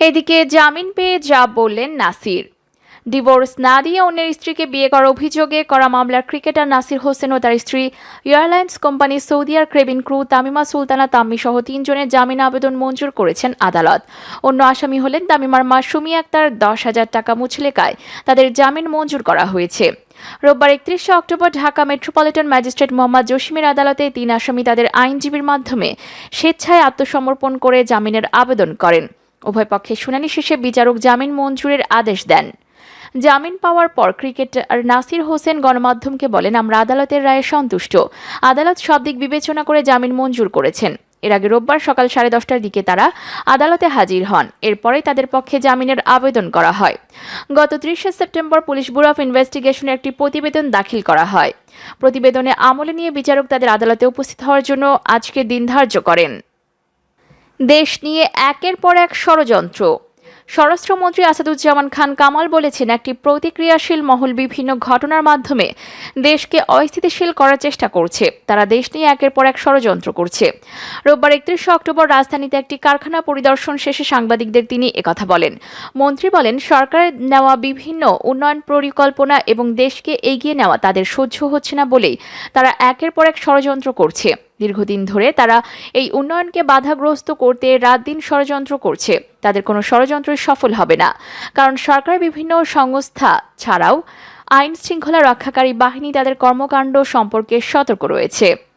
এদিকে জামিন পেয়ে যা বললেন নাসির। ডিভোর্স না দিয়ে অন্যের স্ত্রীকে বিয়ে করার অভিযোগে করা মামলার ক্রিকেটার নাসির হোসেন ও তার স্ত্রী এয়ারলাইন্স কোম্পানি সৌদিয়ার ক্রেবিন ক্রু, তামিমা সুলতানা তাম্মি সহ তিনজনের জামিন আবেদন মঞ্জুর করেছেন আদালত। অন্য আসামি হলেন তামিমার মা সুমি আক্তার, দশ হাজার টাকা মুচলেকায় তাদের জামিন মঞ্জুর করা হয়েছে। রোববার একত্রিশে October Dhaka metropolitan magistrate Mohammad জসিমের আদালতে তিন আসামি তাদের আইনজীবীর মাধ্যমে স্বেচ্ছায় আত্মসমর্পণ করে জামিনের আবেদন করেন। উভয় পক্ষে শুনানি শেষে বিচারক জামিন মঞ্জুরের আদেশ দেন। জামিন পাওয়ার পর ক্রিকেটার নাসির হোসেন গণমাধ্যমকে বলেন, আমরা আদালতের রায়ে সন্তুষ্ট। আদালত সব দিক বিবেচনা করে জামিন মঞ্জুর করেছেন। এর আগে রোববার সকাল সাড়ে দশটার দিকে তারা আদালতে হাজির হন। এরপরে তাদের পক্ষে জামিনের আবেদন করা হয়। গত ত্রিশে সেপ্টেম্বর পুলিশ ব্যুরো অফ ইনভেস্টিগেশনে একটি প্রতিবেদন দাখিল করা হয়। প্রতিবেদনে আমলে নিয়ে বিচারক তাদের আদালতে উপস্থিত হওয়ার জন্য আজকের দিন ধার্য করেন। দেশ নিয়ে একের পর এক ষড়যন্ত্র। স্বরাষ্ট্রমন্ত্রী আসাদুজ্জামান খান কামাল বলেছেন, একটি প্রতিক্রিয়াশীল মহল বিভিন্ন ঘটনার মাধ্যমে দেশকে অস্থিতিশীল করার চেষ্টা করছে। তারা দেশ নিয়ে একের পর এক ষড়যন্ত্র করছে। রোববার একত্রিশে অক্টোবর রাজধানীতে একটি কারখানা পরিদর্শন শেষে সাংবাদিকদের তিনি একথা বলেন। মন্ত্রী বলেন সরকারের নেওয়া বিভিন্ন উন্নয়ন পরিকল্পনা এবং দেশকে এগিয়ে নেওয়া তাদের সহ্য হচ্ছে না বলেই তারা একের পর এক ষড়যন্ত্র করছে। দীর্ঘদিন ধরে তারা এই উন্নয়নকে বাধাগ্রস্ত করতে রাত দিন ষড়যন্ত্র করছে। তাদের কোনো ষড়যন্ত্রই সফল হবে না। কারণ সরকার বিভিন্ন সংস্থা ছাড়াও আইন শৃঙ্খলা রক্ষাকারী বাহিনী তাদের কর্মকাণ্ড সম্পর্কে সতর্ক রয়েছে।